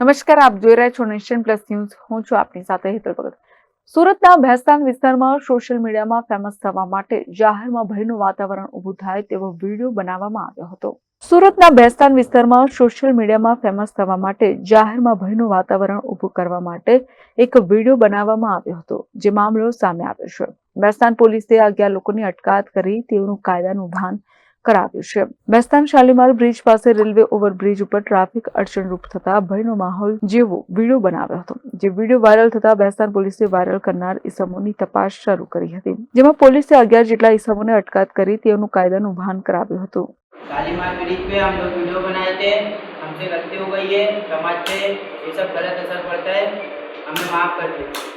નમસ્કાર, આપ જોઈ રહ્યા છો નેશન પ્લસ ન્યૂઝ. હું છું આપની સાથે હેતલ ભગત. સુરતના ભેસ્તાન વિસ્તારમાં સોશિયલ મીડિયામાં ફેમસ થવા માટે જાહેરમાં ભયનું વાતાવરણ ઊભું થાય તેવો વીડિયો બનાવવામાં આવ્યો હતો. સુરતના ભેસ્તાન વિસ્તારમાં સોશિયલ મીડિયામાં ફેમસ થવા માટે જાહેરમાં ભયનું વાતાવરણ ઊભું કરવા માટે એક વીડિયો બનાવવામાં આવ્યો હતો, જે મામલો સામે આવ્યો છે. ભેસ્તાન પોલીસે અગિયાર લોકોની અટકાયત કરી, તેઓનું કાયદાનું ભાન કરાવ્યું છે બેસ્તાન શાલીમાર બ્રિજ પાસે રેલવે ઓવરબ્રિજ ઉપર ટ્રાફિક અડચણરૂપ થતા ભયનો માહોલ જેવો વિડીયો બનાવ્યો હતો જે વિડીયો વાયરલ થતા બેસ્તાન પોલીસે વાયરલ કરનાર ઇસમોની તપાસ શરૂ કરી હતી જેમાં પોલીસે અગિયાર જેટલા ઇસમોને અટકાયત કરી તેઓનું કાયદાનું ભાન કરાવ્યું હતું शालीमार ब्रिज पे हम लोग वीडियो बनाए थे हमसे गलती हो गई है समाज पे ये सब गलत असर पड़ता है हमें माफ़ कर दो